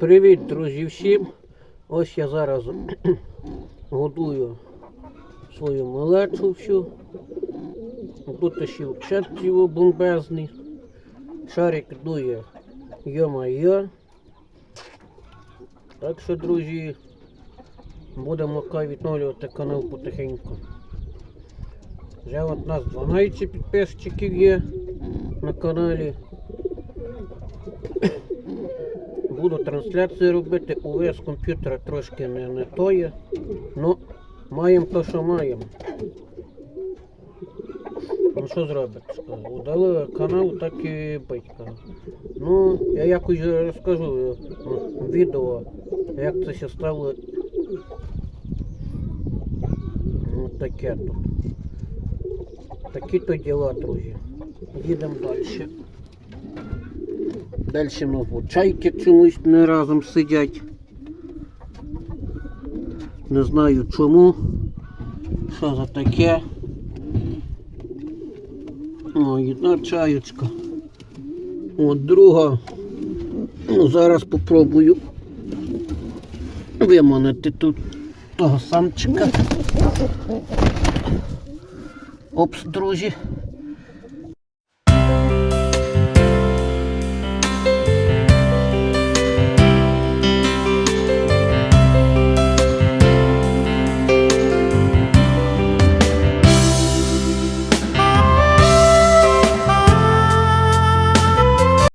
Привіт, друзі, всім! Ось я зараз годую свою малечу всю. Тут ще його бомбезний. Шарик дує йо-майо. Так що, друзі, будемо відновлювати канал потихеньку. Вже от нас 12 підписчиків є на каналі. Буду трансляцію робити, увесь комп'ютера трошки не, не тоє. Ну, маємо то, що маємо. Ну що зробити? Удали канал, так і батька. Ну, я якось розкажу ну, відео, як це все стало. Ну, таке тут. Такі то діла, друзі. Їдемо далі. Далі ну, от чайки чомусь не разом сидять. Не знаю чому. Що за таке? О, одна чаєчка. От друга. Ну, зараз попробую виманити тут того самчика. Опс, друзі.